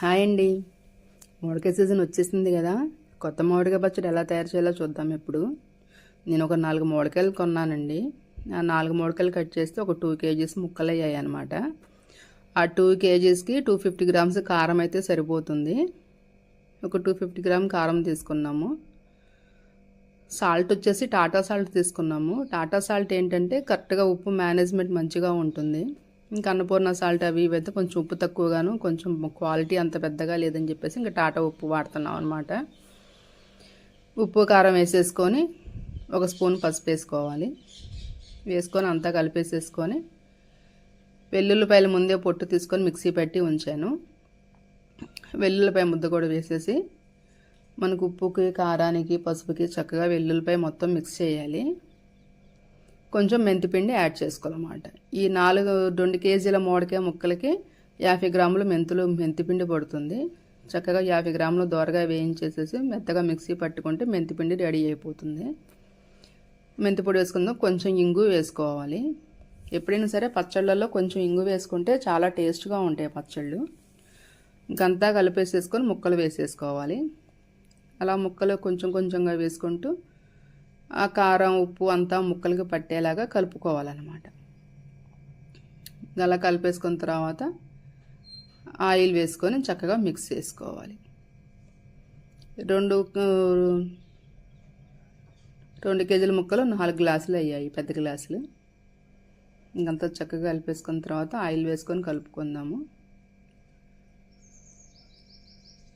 Hi అండి. మామిడికాయ season వచ్చేసింది కదా. కొత్త మామిడికాయ పచ్చడి ఎలా తయారు చేయాలో చూద్దాం ఇప్పుడు. నేను ఒక నాలుగు మామిడికాయలు కొన్నానండి. ఆ నాలుగు మామిడికాయలు కట్ చేస్తే ఒక టూ కేజీస్ ముక్కలు అయ్యాయి అనమాట ఆ టూ కేజీస్కి టూ ఫిఫ్టీ గ్రామ్స్ కారం అయితే సరిపోతుంది. ఒక టూ ఫిఫ్టీ గ్రామ్ కారం తీసుకున్నాము. సాల్ట్ వచ్చేసి టాటా సాల్ట్ తీసుకున్నాము. టాటా సాల్ట్ ఏంటంటే కరెక్ట్గా ఉప్పు మేనేజ్మెంట్ మంచిగా ఉంటుంది. ఇంకా అన్నపూర్ణ సాల్ట్ అవి ఇవి అయితే కొంచెం ఉప్పు తక్కువగాను కొంచెం క్వాలిటీ అంత పెద్దగా లేదని చెప్పేసి ఇంకా టాటా ఉప్పు వాడుతున్నాం అనమాట ఉప్పు కారం వేసేసుకొని ఒక స్పూన్ పసుపు వేసుకోవాలి. వేసుకొని అంతా కలిపేసేసుకొని వెల్లుల్లిపాయలు ముందే పొట్టు తీసుకొని మిక్సీ పెట్టి ఉంచాను. వెల్లుల్లిపాయ ముద్ద కూడా వేసేసి మనకు ఉప్పుకి కారానికి పసుపుకి చక్కగా వెల్లుల్లిపాయ మొత్తం మిక్స్ చేయాలి. కొంచెం మెంతిపిండి యాడ్ చేసుకోవాలన్నమాట. ఈ నాలుగు రెండు కేజీల మోడకాయ ముక్కలకి యాభై గ్రాములు మెంతులు మెంతిపిండి పడుతుంది. చక్కగా యాభై గ్రాములు దోరగా వేయించేసేసి మెత్తగా మిక్సీ పట్టుకుంటే మెంతిపిండి రెడీ అయిపోతుంది. మెంతిపొడి వేసుకుందాం కొంచెం ఇంగు వేసుకోవాలి. ఎప్పుడైనా సరే పచ్చళ్ళల్లో కొంచెం ఇంగు వేసుకుంటే చాలా టేస్ట్గా ఉంటాయి పచ్చళ్ళు. ఇంకంతా కలిపేసేసుకొని ముక్కలు వేసేసుకోవాలి. అలా ముక్కలు కొంచెం కొంచెంగా వేసుకుంటూ ఆ కారం ఉప్పు అంతా ముక్కలకి పట్టేలాగా కలుపుకోవాలన్నమాట. అలా కలిపేసుకున్న తర్వాత ఆయిల్ వేసుకొని చక్కగా మిక్స్ చేసుకోవాలి. రెండు రెండు కేజీల ముక్కలు నాలుగు గ్లాసులు అయ్యాయి పెద్ద గ్లాసులు. ఇంకంతా చక్కగా కలిపేసుకున్న తర్వాత ఆయిల్ వేసుకొని కలుపుకుందాము.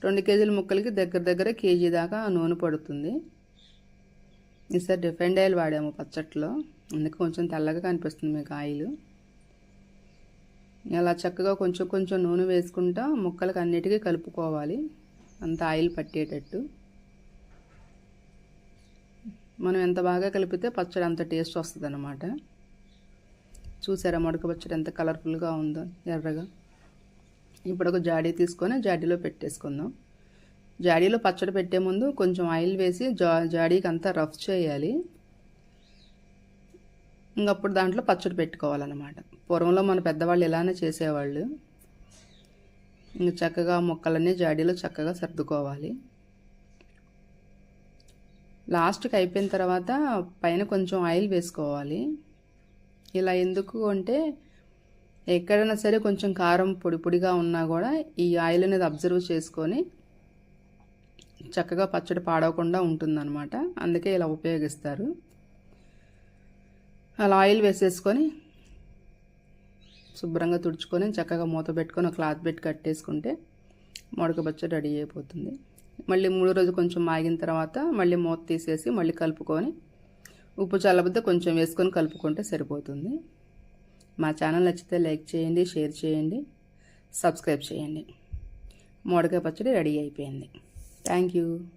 రెండు కేజీల ముక్కలకి దగ్గర దగ్గర కేజీ దాకా నూనె పడుతుంది. ఈసారి రిఫైండ్ ఆయిల్ వాడాము పచ్చట్లో. అందుకే కొంచెం తెల్లగా కనిపిస్తుంది మీకు ఆయిల్. అలా చక్కగా కొంచెం కొంచెం నూనె వేసుకుంటా ముక్కలకి అన్నిటికీ కలుపుకోవాలి. అంత ఆయిల్ పట్టేటట్టు. మనం ఎంత బాగా కలిపితే పచ్చడి అంత టేస్ట్ వస్తుంది అన్నమాట చూసారా మడక పచ్చడి ఎంత కలర్ఫుల్గా ఉందో ఎర్రగా. ఇప్పుడు ఒక జాడీ తీసుకొని జాడీలో పెట్టేసుకుందాం. జాడీలో పచ్చడి పెట్టే ముందు కొంచెం ఆయిల్ వేసి జా జాడీకి అంతా రఫ్ చేయాలి. ఇంకప్పుడు దాంట్లో పచ్చడి పెట్టుకోవాలన్నమాట. పూర్వంలో మన పెద్దవాళ్ళు ఇలానే చేసేవాళ్ళు. ఇంక చక్కగా మొక్కలన్నీ జాడీలో చక్కగా సర్దుకోవాలి. లాస్ట్కి అయిపోయిన తర్వాత పైన కొంచెం ఆయిల్ వేసుకోవాలి. ఇలా ఎందుకు అంటే ఎక్కడైనా సరే కొంచెం కారం పొడి పొడిగా ఉన్నా కూడా ఈ ఆయిల్ అనేది అబ్జర్వ్ చేసుకొని చక్కగా పచ్చడి పాడవకుండా ఉంటుందన్నమాట. అందుకే ఇలా ఉపయోగిస్తారు. అలా ఆయిల్ వేసేసుకొని శుభ్రంగా తుడుచుకొని చక్కగా మూత పెట్టుకొని ఒక క్లాత్ పెట్టి కట్టేసుకుంటే మొడక పచ్చడి రెడీ అయిపోతుంది. మళ్ళీ మూడు రోజు కొంచెం మాగిన తర్వాత మళ్ళీ మూత తీసేసి మళ్ళీ కలుపుకొని ఉప్పు చల్లబద్ద కొంచెం వేసుకొని కలుపుకుంటే సరిపోతుంది. మా ఛానల్ నచ్చితే లైక్ చేయండి షేర్ చేయండి సబ్స్క్రైబ్ చేయండి. మోడకాయ పచ్చడి రెడీ అయిపోయింది. Thank you.